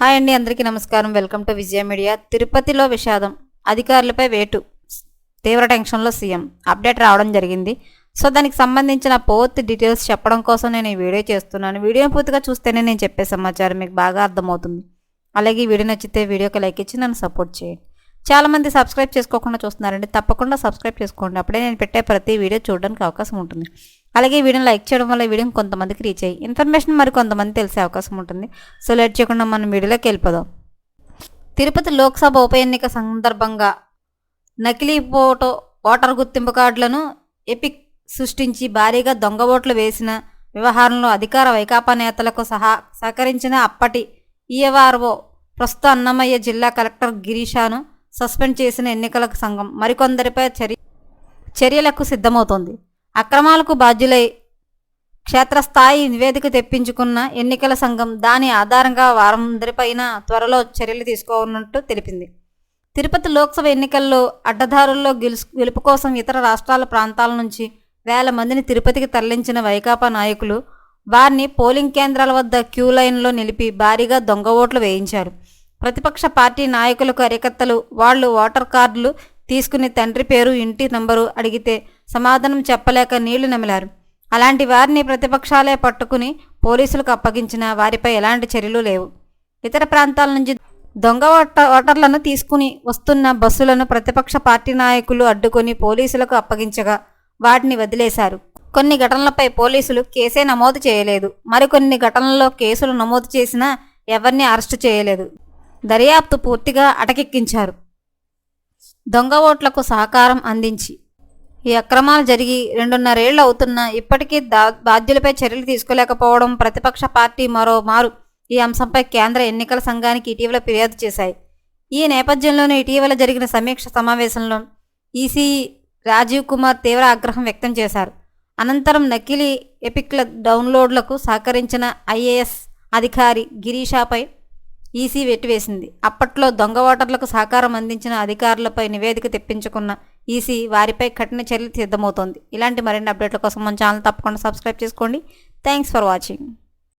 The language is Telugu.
హాయ్ అండి అందరికీ నమస్కారం. Welcome to Vijaya media. తిరుపతిలో విషాదం. అధికారులపై వేటు. తీవ్ర టెన్షన్లో సీఎం. అప్డేట్ రావడం జరిగింది. సో దానికి సంబంధించిన పూర్తి డీటెయిల్స్ చెప్పడం కోసం నేను ఈ వీడియో చేస్తున్నాను. వీడియో పూర్తిగా చూస్తేనే నేను చెప్పే సమాచారం మీకు బాగా అర్థమవుతుంది. అలాగే ఈ వీడియో నచ్చితే వీడియోకి లైక్ ఇచ్చి నన్ను సపోర్ట్ చేయండి. చాలామంది సబ్స్క్రైబ్ చేసుకోకుండా చూస్తున్నారండి. తప్పకుండా సబ్స్క్రైబ్ చేసుకోండి. అప్పుడే నేను పెట్టే ప్రతి వీడియో చూడడానికి అవకాశం ఉంటుంది. అలాగే వీడియోని లైక్ చేయడం వల్ల ఈ వీడియో కొంతమందికి రీచ్ అయ్యి ఇన్ఫర్మేషన్ మరి కొంతమంది తెలిసే అవకాశం ఉంటుంది. సో లేట్ చేయకుండా మనం వీడియోలోకి వెళ్ళిపోదాం. తిరుపతి లోక్సభ ఉప ఎన్నిక సందర్భంగా నకిలీ ఫోటో ఓటర్ గుర్తింపు కార్డులను ఎపిక్ సృష్టించి భారీగా దొంగ ఓట్లు వేసిన వ్యవహారంలో అధికార వైకాపా నేతలకు సహా సహకరించిన అప్పటి ఈఎవార్ఓ ప్రస్తుత అన్నమయ్య జిల్లా కలెక్టర్ గిరీషాను సస్పెండ్ చేసిన ఎన్నికల సంఘం మరికొందరిపై చర్య చర్యలకు సిద్ధమవుతోంది. అక్రమాలకు బాధ్యులై క్షేత్రస్థాయి నివేదిక తెప్పించుకున్న ఎన్నికల సంఘం దాని ఆధారంగా వారందరిపైన త్వరలో చర్యలు తీసుకోనున్నట్టు తెలిపింది. తిరుపతి లోక్సభ ఎన్నికల్లో అడ్డదారుల్లో గెలుసు గెలుపు కోసం ఇతర రాష్ట్రాల ప్రాంతాల నుంచి వేల మందిని తిరుపతికి తరలించిన వైకాపా నాయకులు వారిని పోలింగ్ కేంద్రాల వద్ద క్యూ లైన్లో నిలిపి భారీగా దొంగ ఓట్లు వేయించారు. ప్రతిపక్ష పార్టీ నాయకులు కార్యకర్తలు వాళ్ళు ఓటర్ కార్డులు తీసుకుని తండ్రి పేరు ఇంటి నంబరు అడిగితే సమాధానం చెప్పలేక నీళ్ళు నమిలారు. అలాంటి వారిని ప్రతిపక్షాలే పట్టుకుని పోలీసులకు అప్పగించిన వారిపై ఎలాంటి చర్యలు లేవు. ఇతర ప్రాంతాల నుంచి దొంగ ఓట ఓటర్లను తీసుకుని వస్తున్న బస్సులను ప్రతిపక్ష పార్టీ నాయకులు అడ్డుకొని పోలీసులకు అప్పగించగా వాటిని వదిలేశారు. కొన్ని ఘటనలపై పోలీసులు కేసే నమోదు చేయలేదు. మరికొన్ని ఘటనల్లో కేసులు నమోదు చేసినా ఎవరిని అరెస్టు చేయలేదు. దర్యాప్తు పూర్తిగా అటకెక్కించారు. దొంగ ఓట్లకు సహకారం అందించి ఈ అక్రమాలు జరిగి రెండున్నరేళ్ళు అవుతున్నా ఇప్పటికీ దా బాధ్యులపై చర్యలు తీసుకోలేకపోవడం ప్రతిపక్ష పార్టీ మరోమారు ఈ అంశంపై కేంద్ర ఎన్నికల సంఘానికి ఇటీవల ఫిర్యాదు చేశాయి. ఈ నేపథ్యంలోనే ఇటీవల జరిగిన సమీక్ష సమావేశంలో ఈసీ రాజీవ్ కుమార్ తీవ్ర ఆగ్రహం వ్యక్తం చేశారు. అనంతరం నకిలీ ఎపిక్ల డౌన్లోడ్లకు సహకరించిన ఐఏఎస్ అధికారి గిరీషాపై ఈసీ వెట్టివేసింది. అప్పట్లో దొంగ ఓటర్లకు సహకారం అందించిన అధికారులపై నివేదిక తెప్పించుకున్న ఈసీ వారిపై కఠిన చర్యలు సిద్ధమవుతోంది. ఇలాంటి మరిన్ని అప్డేట్ల కోసం మన ఛానల్ తప్పకుండా సబ్స్క్రైబ్ చేసుకోండి. Thanks for watching.